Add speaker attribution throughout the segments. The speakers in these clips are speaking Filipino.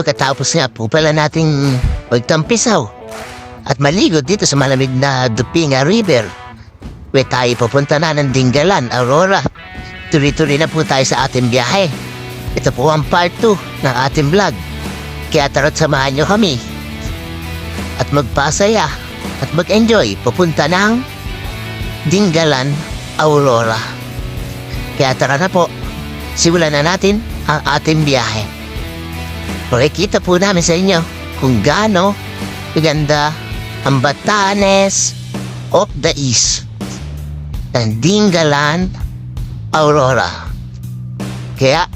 Speaker 1: Pagkatapos nga po pala nating magtampisaw at maligo dito sa malamig na Dupinga River. We tayo pupunta na ng Dingalan, Aurora. Tuloy-tuloy na po tayo sa ating biyahe. Ito po ang part 2 ng ating vlog. Kaya tara't samahan nyo kami. At magpasaya at mag-enjoy papunta ng Dingalan, Aurora. Kaya tara na po, simulan na natin ang ating biyahe. Makikita po namin sa inyo kung gaano maganda ang Batanes of the East ng Dingalan, Aurora. Kaya,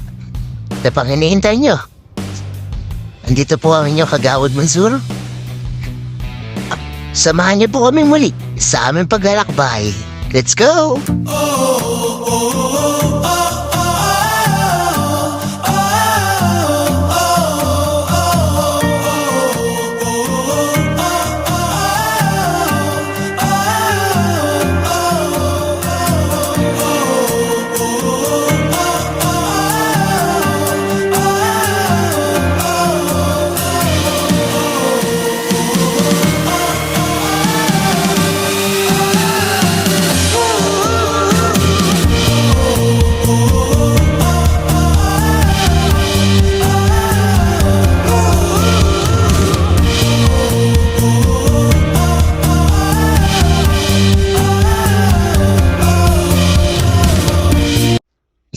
Speaker 1: ito pang hinihintay nyo. Andito po ang inyong kagawad Mansur. Samahan niyo po kami muli sa aming paglalakbay. Let's go!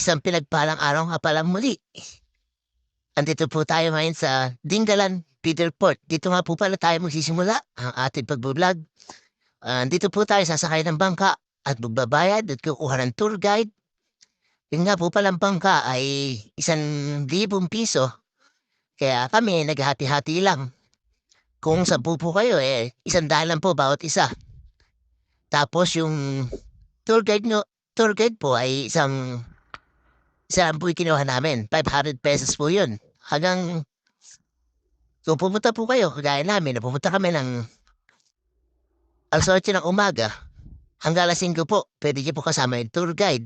Speaker 1: Isang pinagpalang araw nga palang muli. Andito po tayo ngayon sa Dingalan, Peter Port. Dito nga po pala tayo magsisimula ang ating pagbablog. Andito po tayo sasakay ng bangka at magbabayad at kukuha ng tour guide. Yung nga po palang bangka ay isang libong piso. Kaya kami naghati-hati lang. Kung sampu po kayo eh, isang daan lang po bawat isa. Tapos yung tour guide nyo, tour guide po ay isang po yung kinuha namin. 500 pesos po yun. Hanggang kung pumunta po kayo, kagaya namin, na pumunta kami ng alas 8 ng umaga, hanggang alas 5 po, pwede niyo po kasama yung tour guide.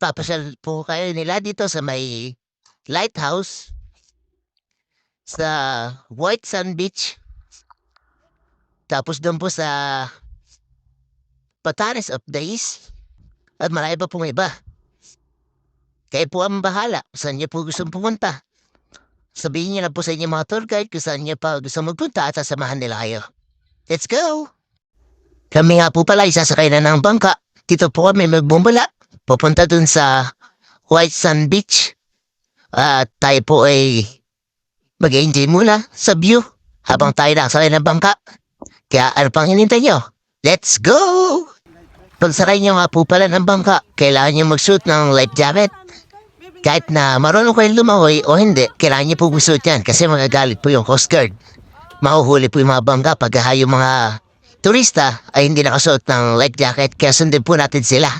Speaker 1: Papasyal po kayo nila dito sa may lighthouse sa White Sand Beach. Tapos doon po sa Patanes of Days. At marami pa pong iba. Kayo po ang bahala saan niyo po gusto pumunta. Sabihin niyo na po sa inyo mga tour guide kung saan niyo pa gusto magpunta at sasamahan nila kayo. Let's go! Kami nga po pala isasakay na ng bangka. Dito po kami magbumula. Pupunta dun sa White Sand Beach. At tayo po ay mag-enjoy muna sa view habang tayo nakasakay ng bangka. Kaya ano pang hinintay nyo? Let's go! Pagsakay nyo nga po pala ng bangka, kailangan nyo mag-suit ng life jacket. Kahit na marunong kayong lumahoy o hindi, kailangan niyo po gusto yan kasi magagalit po yung Coast Guard. Mahuhuli po yung mga bangka pag yung mga turista ay hindi nakasuot ng life jacket kaya sundin po natin sila.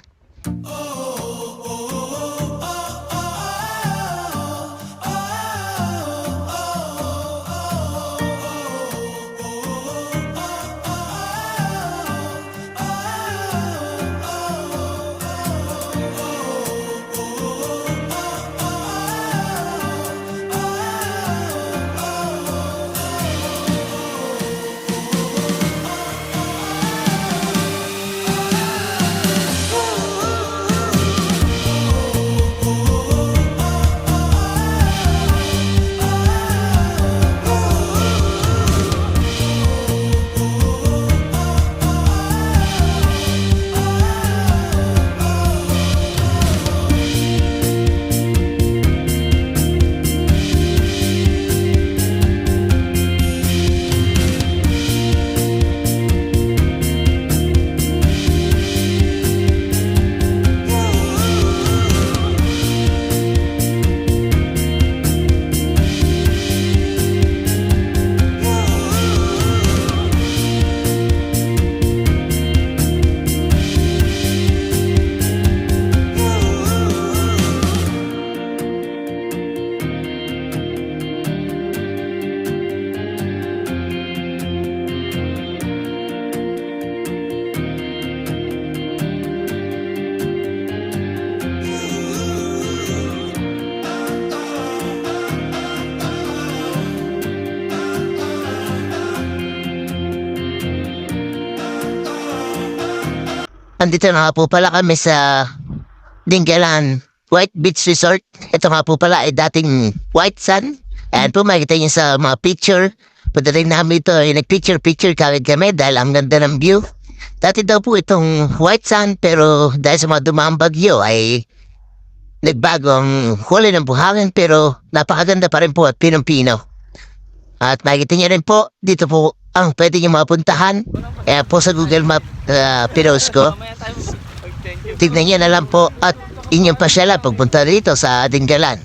Speaker 1: Andito na po pala kami sa Dingalan White Beach Resort. Ito nga po pala ay dating White Sun. Ayan po, makikita niyo sa mga picture. Pagdating namin ito, ay nag-picture-picture kawid kami dahil ang ganda ng view. Dati daw po itong White Sun pero dahil sa mga dumaang bagyo ay nagbago ang huli ng buhangin pero napakaganda pa rin po at pinong-pino. At makikita niyo rin po, dito po ang pwede niyo mapuntahan. Kaya po sa Google Map uh, pinost ko. Tignan niyo na lang po at inyong pasyala pagpunta dito sa ating galan.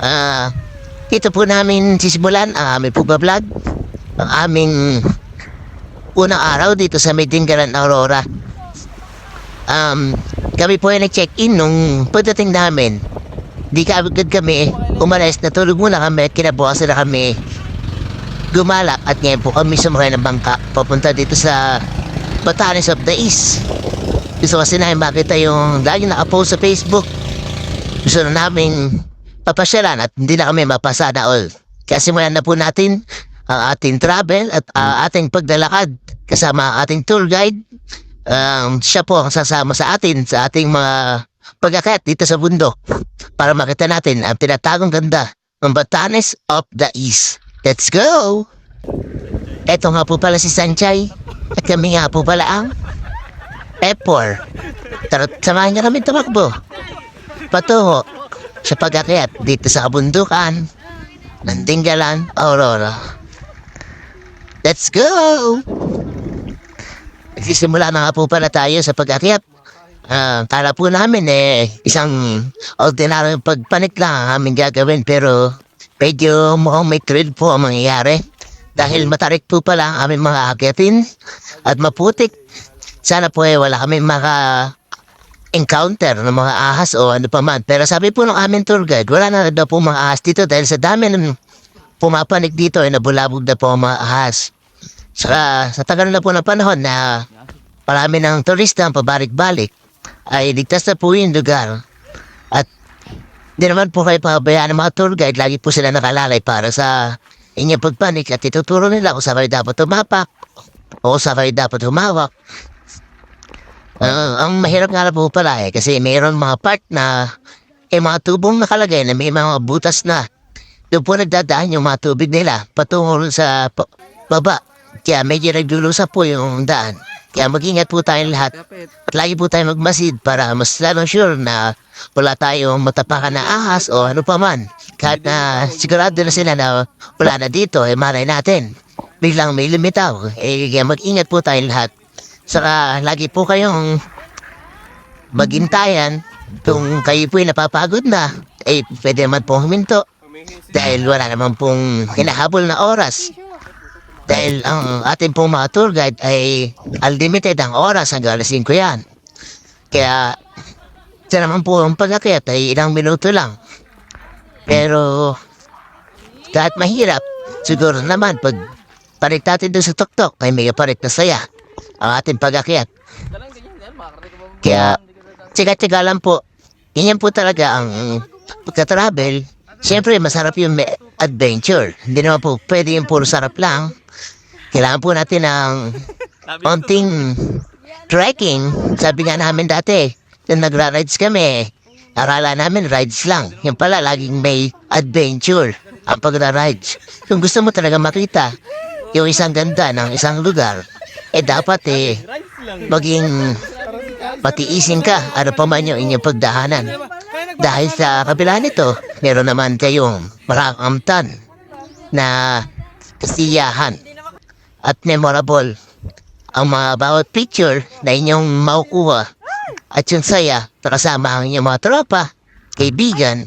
Speaker 1: Ah, dito po namin sisimulan ang aming pagbablog. Ang aming unang araw dito sa Medingalan Aurora. Um, kami po ay nag-check-in nung pagdating namin. Di ka agad kami umalis, natulog muna kami at kinabukasan na kami gumalak at ngayon po kami sumakay ng bangka papunta dito sa Batanes of the East. Gusto kasi namin makita yung lagi nakapost sa Facebook. Gusto na namin papasyalan at hindi na kami mapasada all. Kaya simulan na po natin ang ating travel at ah, ating paglalakad kasama ang ating tour guide. Um, siya po ang sasama sa atin sa ating mga pagkakayat dito sa bundok para makita natin ang tinatagong ganda ng Batanes of the East. Let's go! Eto nga po pala si Sanchay at kami nga po pala ang Epor. Tara, samahan niya kami tumakbo. Patungo sa pagkakayat dito sa kabundukan ng Tinggalan, Aurora. Let's go! Nagsisimula na nga po pala tayo sa pagkakayat. Ah, kala po namin eh, isang ordinary pagpanik lang ang aming gagawin pero medyo mukhang may thrill po ang mangyayari. Dahil matarik po pala ang aming mga akyatin at maputik. Sana po eh wala kami maka encounter ng mga ahas o ano pa man. Pero sabi po ng aming tour guide, wala na daw po mga ahas dito dahil sa dami ng pumapanik dito ay nabulabog na po ang mga ahas. Sa, sa tagal na po ng panahon na marami ng turista ang pabalik-balik, ay ligtas na po yung lugar. At di naman po kayo pabayaan ng mga tour guide, lagi po sila nakalalay para sa inyong pagpanik at ituturo nila kung saan dapat tumapak o saan dapat humawak. Ah, ang mahirap nga po pala eh, kasi mayroon mga part na eh, mga tubong nakalagay na may mga butas na. Doon po nagdadaan yung mga tubig nila patungo sa baba. Kaya medyo naglulusa po yung daan. Kaya mag-ingat po tayong lahat. At lagi po tayo magmasid para mas lalong sure na wala tayong matapakan na ahas o ano pa man. Kahit na sigurado na sila na wala na dito, eh malay natin. Biglang may lumitaw. Eh kaya mag-ingat po tayong lahat. Saka lagi po kayong magintayan kung kayo po'y napapagod na. Eh pwede naman pong huminto. Dahil wala naman pong hinahabol na oras. Dahil ang ating pong mga tour guide ay unlimited ang oras hanggang alas 5 yan. Kaya, sa naman po ang pagkakit ay ilang minuto lang. Pero, kahit mahirap, siguro naman pag palit natin doon sa tuktok ay may palit na saya ang ating pagkakit. Kaya, tiga-tiga lang po. Ganyan po talaga ang pagka-travel. Siyempre, masarap yung adventure. Hindi naman po pwede yung puro sarap lang. Kailangan po natin ng konting trekking. Sabi nga namin dati, nung nagra-rides kami, akala namin rides lang. Yung pala, laging may adventure ang pagra-rides. Kung gusto mo talaga makita yung isang ganda ng isang lugar, eh dapat eh, maging patiisin ka ano pa man yung inyong pagdahanan. Dahil sa kabila nito, meron naman kayong marakamtan na kasiyahan at memorable ang mga bawat picture na inyong makukuha at yung saya na kasama ang inyong mga tropa, kaibigan,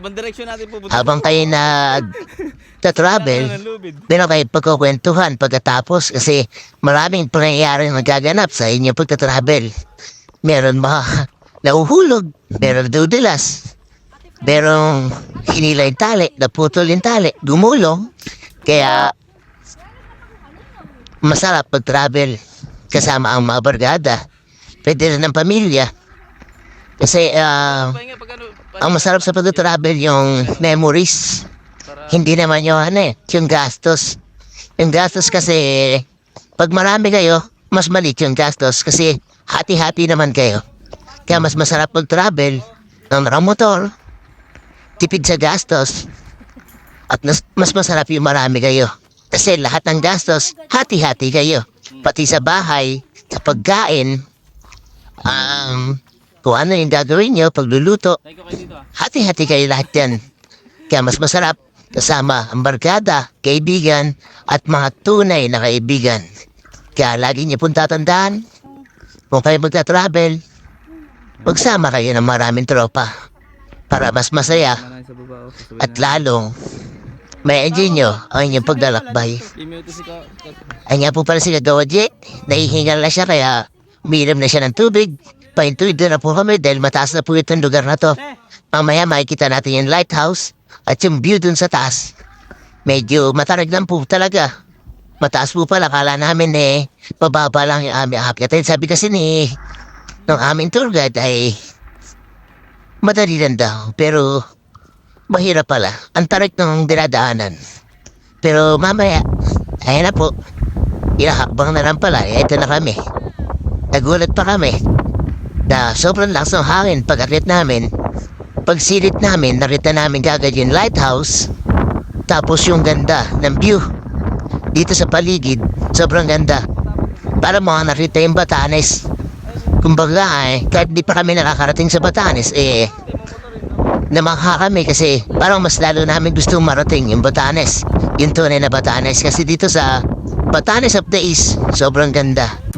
Speaker 2: ibang direksyon natin pupunta.
Speaker 1: habang kayo
Speaker 2: ng lubid.
Speaker 1: meron kayo pagkukwentuhan pagkatapos kasi maraming pangyayari nagaganap sa inyong pagtatravel. Meron mga nauhulog, meron dudulas, merong hinila yung tali, naputol yung tali, gumulong. Kaya masarap pag-travel kasama ang mga barkada. Pwede rin ng pamilya. Kasi
Speaker 2: pa-
Speaker 1: ang masarap sa pag-travel yung memories. Hindi naman yung ano eh, yung gastos. Yung gastos kasi, pag marami kayo, mas malit yung gastos kasi hati-hati naman kayo. Kaya mas masarap mag-travel ng motor, tipid sa gastos, at mas masarap yung marami kayo. Kasi lahat ng gastos, hati-hati kayo. Pati sa bahay, sa pagkain, um, kung ano yung gagawin nyo, pagluluto, hati-hati kayo lahat yan. Kaya mas masarap kasama ang barkada, kaibigan, at mga tunay na kaibigan. Kaya lagi niyo pong tatandaan, kung kayo magta-travel, magsama kayo ng maraming tropa para mas masaya
Speaker 2: oh.
Speaker 1: At lalong may enjoy nyo ang inyong paglalakbay.
Speaker 2: Ka.
Speaker 1: Ay nga po pala si Kagawa J, nahihingal na siya kaya uminom na siya ng tubig. Paintuid na po kami dahil mataas na po itong lugar na to. Mamaya makikita natin yung lighthouse at yung view dun sa taas. Medyo matarag lang po talaga. Mataas po pala, kala namin eh, mababa lang yung aming akyatin. Sabi kasi ni, ng aming tour guide ay, madali lang daw. Pero, mahirap pala. Ang tarik ng dinadaanan. Pero mamaya, ayan na po. Ilahakbang na lang pala, eh, ito na kami. Nagulat pa kami na sobrang lakas ng hangin pag akyat namin. Pagsilit namin, narita namin kagad yung lighthouse. Tapos yung ganda ng view. Dito sa paligid, sobrang ganda. Para mga narita yung Batanes. Kumbaga eh, kahit di pa kami nakakarating sa Batanes, eh, namangha kami kasi parang mas lalo namin gusto marating yung Batanes. Yung tunay na Batanes kasi dito sa Batanes of the East, sobrang ganda.